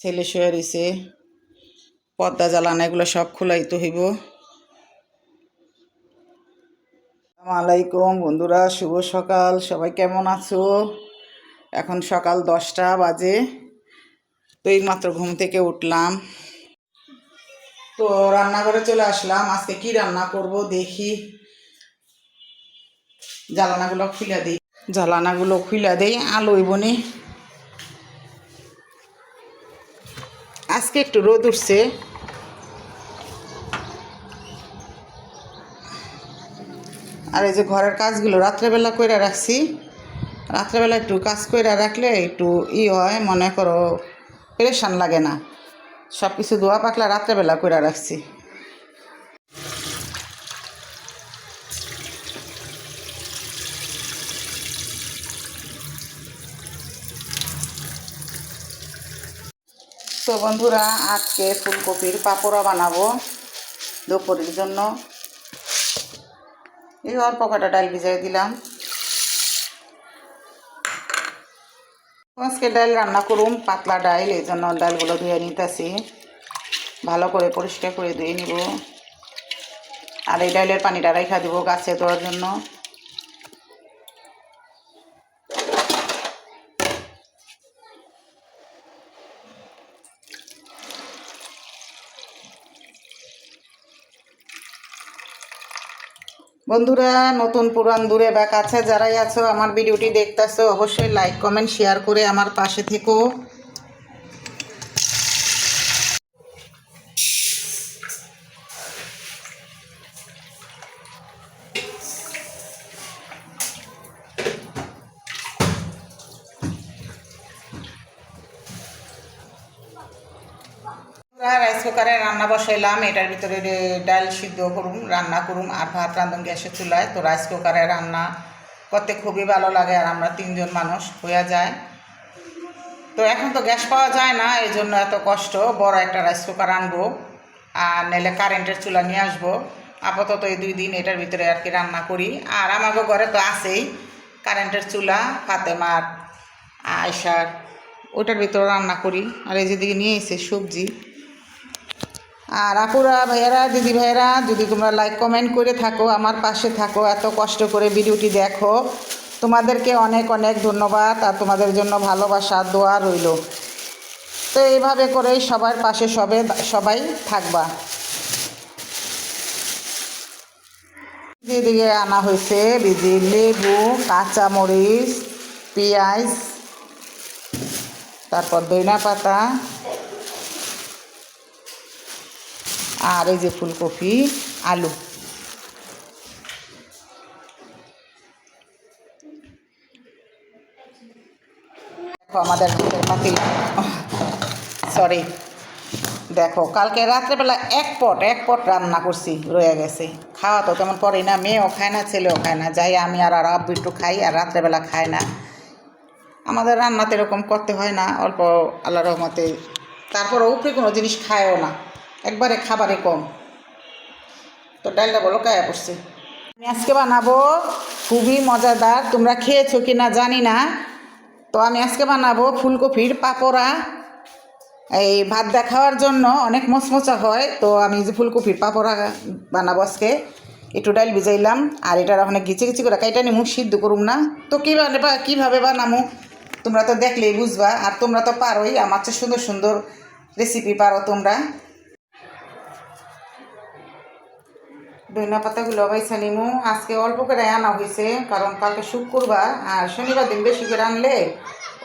ছেলে শুয়ে রয়েছে পর্দা জ্বালানা, এগুলো সব খোলাইতে হইব। আলাইকুম বন্ধুরা, শুভ সকাল, সবাই কেমন আছো? এখন সকাল দশটা বাজে, তো এই মাত্র ঘুম থেকে উঠলাম। তো রান্নাঘরে চলে আসলাম, আজকে কি রান্না করব দেখি। জ্বালানাগুলো খুলে দিই। জ্বালানাগুলো খুলে দেই, আলো বনি আজকে একটু রোদ উঠছে। আর এই যে ঘরের কাজগুলো রাত্রেবেলা করে রাখছি। রাত্রেবেলা একটু কাজ করে রাখলে একটু ই হয়, মনে করো, প্রেশান লাগে না। সব কিছু দোয়া পাকলা রাত্রেবেলা করে রাখছি। তো বন্ধুরা, আজকে ফুলকপির পাপড়া বানাবো দুপুরের জন্য। এই অল্প কটা ডাল ভিজাই দিলাম। আজকে ডাল রান্না করুম, পাতলা ডাল, এই জন্য ডালগুলো ধুয়ে নিতেছি। ভালো করে পরিষ্কার করে ধুয়ে নিব। আর এই ডালের পানিটা রেখা দিব গাছে দেওয়ার জন্য। বন্ধুরা, নতুন পুরান দূরে বা কাছে যারাই আছো, আমার ভিডিওটি দেখতেছো, অবশ্যই লাইক কমেন্ট শেয়ার করে আমার পাশে থেকো। রাইস কুকারে রান্না বসাইলাম, এটার ভিতরে ডাল সিদ্ধ করুম, রান্না করুম আর ভাত রান্ধুম গ্যাসের চুলায়। তো রাইস কুকারে রান্না করতে খুবই ভালো লাগে আর আমরা তিনজন মানুষ হয়ে যায়। তো এখন তো গ্যাস পাওয়া যায় না এই জন্য এত কষ্ট। বড় একটা রাইস কুকার আনব আর নাহলে কারেন্টের চুলা নিয়ে আসব। আপাতত এই দুই দিন এটার ভিতরে আর কি রান্না করি। আর আমাকে ঘরে তো আছেই কারেন্টের চুলা ফাতেমার আয়সার ওটার ভিতরে রান্না করি। আর এই যেদিকে নিয়ে এসে সবজি। আর আপুরা, ভাইয়েরা, দিদি ভাইয়েরা, যদি তোমরা লাইক কমেন্ট করে থাকো, আমার পাশে থাকো, এত কষ্ট করে ভিডিওটি দেখো, তোমাদেরকে অনেক অনেক ধন্যবাদ আর তোমাদের জন্য ভালোবাসা, দোয়া রইল। তো এইভাবে করেই সবার পাশে সবে, সবাই থাকবা। যেদিকে আনা হয়েছে বিজি লেবু, কাঁচামরিচ, পেঁয়াজ, তারপর দইনা পাতা আর এই যে ফুলকপি, আলু। দেখো আমাদের সরি দেখো, কালকে রাত্রেবেলা এক পট এক পট রান্না করছি, রয়ে গেছে। খাওয়া তো তেমন পরে না, মেয়েও খায় না, ছেলেও খায় না। যাই, আমি আর আর আব্বু একটু খাই, আর রাত্রেবেলা খায় না। আমাদের রান্নাতে এরকম করতে হয় না, অল্প আল্লাহ রহমতে। তারপরে উপরে কোনো জিনিস খায়ও না। একবারে খাবারে কম। তো ডালটা বলো কায়া পড়ছে? আমি আজকে বানাবো খুবই মজাদার, তোমরা খেয়েছো কি না জানি না। তো আমি আজকে বানাবো ফুলকপির পাপড়া। এই ভাত দা খাওয়ার জন্য অনেক মচমচা হয়, তো আমি যে ফুলকপির পাপড়া বানাবো আজকে, একটু ডাল ভিজাইলাম, আর এটার ওখানে গিচি গিচি করে কাইটা নিমু, সিদ্ধ করুম না। তো কীভাবে বা কীভাবে বানামু, তোমরা তো দেখলেই বুঝবা, আর তোমরা তো পারোই, আমার চেয়ে সুন্দর সুন্দর রেসিপি পারো তোমরা। ধনিয়া পাতাগুলো বাইছা নিমু। আজকে অল্প করে আনা হয়েছে কারণ কালকে শুক্রবার আর শনিবার দিন বেশি করে আনলে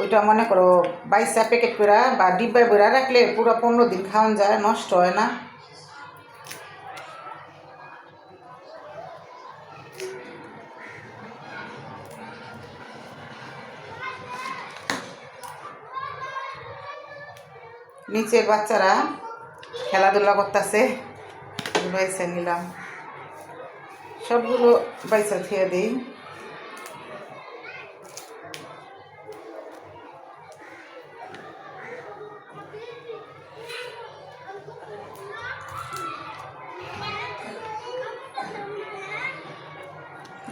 ওইটা মনে করো বাইশা প্যাকেট করে বা ডিব্বায় করে রাখলে পুরো পনেরো দিন খাওয়ান যায়, নষ্ট হয় না। নিচের বাচ্চারা খেলাধুলা করতেছে বাইসা নিলাম। সবগুলো বাইসা খেয়ে দিই।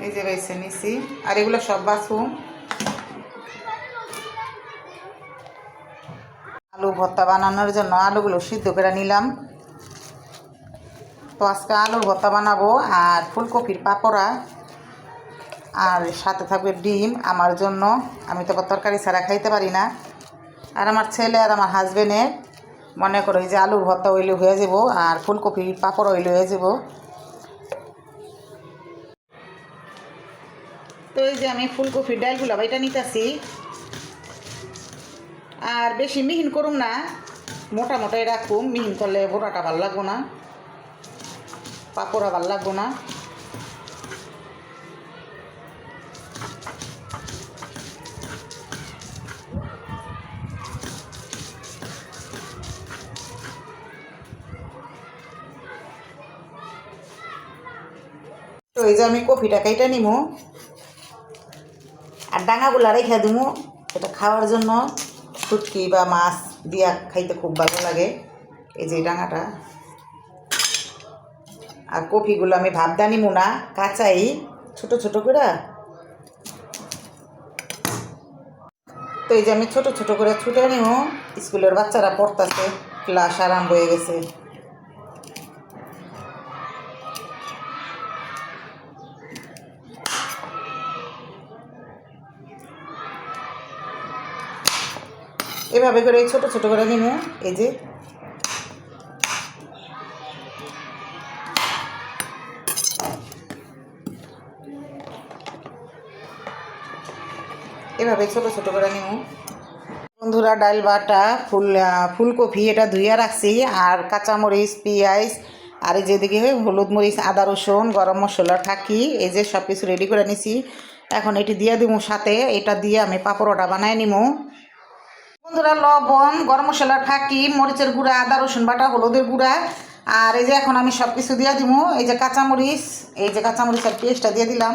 এই যে বাইসা নিছি। আর এগুলো সব বাথরুম আলু ভর্তা বানানোর জন্য আলুগুলো সিদ্ধ করে নিলাম। তো আজকে আলুর ভর্তা বানাবো আর ফুলকপির পাপড়া। আর সাথে থাকবে ডিম। আমার জন্য আমি তো তরকারি ছাড়া খাইতে পারি না। আর আমার ছেলে আর আমার হাজবেন্ডের মনে করো যে আলুর ভর্তা ওইলে হয়ে যাব আর ফুলকপির পাপড় ওইলে হয়ে যাব। তো এই যে আমি ফুলকপির ডালগুলো বাইটা নিতেছি। আর বেশি মিহিন করুম না মোটা মোটাই রাখুম। মিহিন করলে বোড়াটা ভালো লাগবো না। পাপড়া ভালো লাগবো না। তো এই যে আমি কফিটা কাইটা নিমু। আর ডাঙাগুলা রেখে দিমু, এটা খাওয়ার জন্য। শুটকি বা মাছ দিয়া খাইতে খুব ভালো লাগে। এই যে ডাঙাটা। আর কপিগুলো আমি ভাবদা নিমু না, কাঁচাই, ছোট ছোট করে। তো এই যে আমি ছোট ছোট করে ছুটে নিমু, স্কুলের বাচ্চারা পড়তেছে, ক্লাস আরম্ভ হয়ে গেছে। এভাবে করে ছোট ছোট করে নিমু, এই যে এভাবে ছোট ছোট করে নিমু। বন্ধুরা, ডাল বাটা, ফুল ফুলকপি এটা ধুইয়া রাখছি, আর কাঁচামরিচ, পেঁয়াজ, আর এই যেদিকে হলুদ মরিচ, আদা রসুন, গরম মশলা থাকি এই যে সব কিছু রেডি করে নিছি। এখন এটি দিয়ে দিমু সাথে, এটা দিয়ে আমি পাপড়টা বানায় নিমু। বন্ধুরা, লবণ, গরম মশলার ফাঁকি মরিচের গুঁড়া, আদা রসুন বাটা, হলুদের গুঁড়া, আর এই যে এখন আমি সব কিছু দিয়ে দিব এই যে কাঁচামরিচ, এই যে কাঁচামরিচের পেস্টটা দিয়ে দিলাম।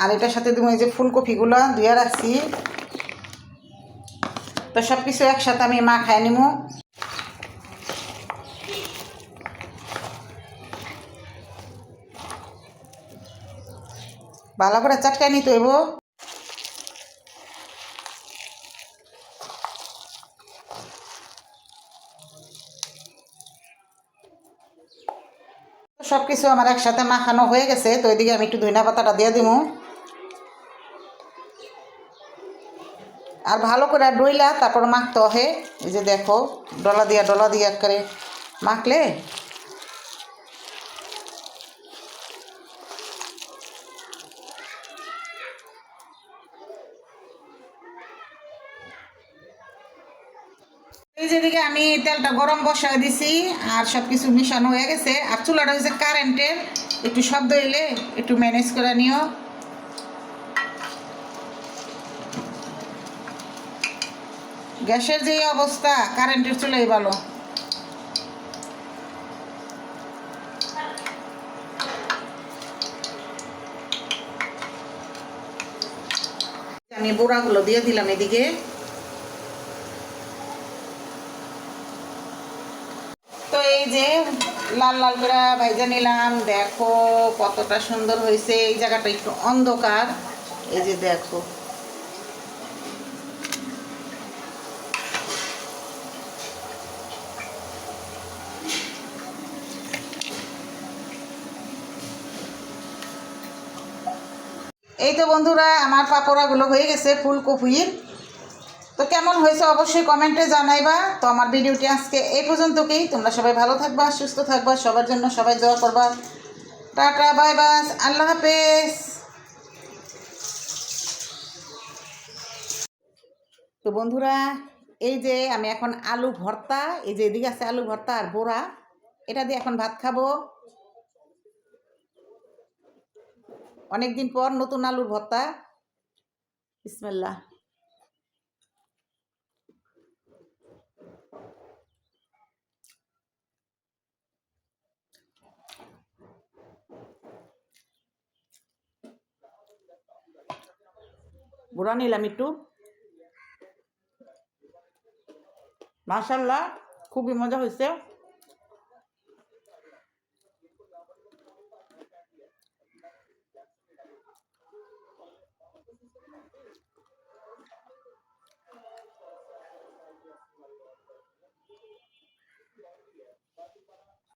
আর এটার সাথে দিব এই যে ফুলকপিগুলো দিয়ে রাখছি। তো সব কিছু একসাথে আমি মা খাই নিব ভালো করে চাটকাই নিতে হইব। সব কিছু আমার একসাথে মাখানো হয়ে গেছে, তো এদিকে আমি একটু ধনিয়া পাতাটা দিয়ে দিব আর ভালো করে ডইলা তারপর মাখতে হয়। এই যে দেখো, ডলা দিয়া ডলা দিয়া করে মাখলে যেদিকে আমি তেলটা গরম বসায় দিছি আর সব কিছু মিশানো হয়ে গেছে। আর চুলাটা হয়েছে কারেন্টের একটু শব্দ এলে একটু ম্যানেজ করে নিও। গ্যাসের যে অবস্থা, কারেন্টের চুলাই ভালো। আমি বোড়াগুলো দিয়ে দিলাম এদিকে। তো এই যে লাল লাল করে ভাইজা নিলাম, দেখো কতটা সুন্দর হয়েছে। এই জায়গাটা একটু অন্ধকার। এই যে দেখো। এই তো বন্ধুরা, আমার পাপড়াগুলো হয়ে গেছে ফুলকপির। তো কেমন হয়েছে অবশ্যই কমেন্টে জানাইবা। তো আমার ভিডিওটি আজকে এই পর্যন্তকেই। তোমরা সবাই ভালো থাকবা, সুস্থ থাকবা, সবার জন্য সবাই দোয়া করবা। টাটা, বাই বাস আল্লাহ হাফেজ। তো বন্ধুরা, এই যে আমি এখন আলু ভর্তা, এই যে এদিকে আছে আলু ভর্তা আর বোড়া, এটা দিয়ে এখন ভাত খাব। অনেকদিন পর নতুন আলুর ভর্তা। বিসমিল্লাহ। বুড়া নিলাম একটু। মাশাল্লাহ খুবই মজা হয়েছে।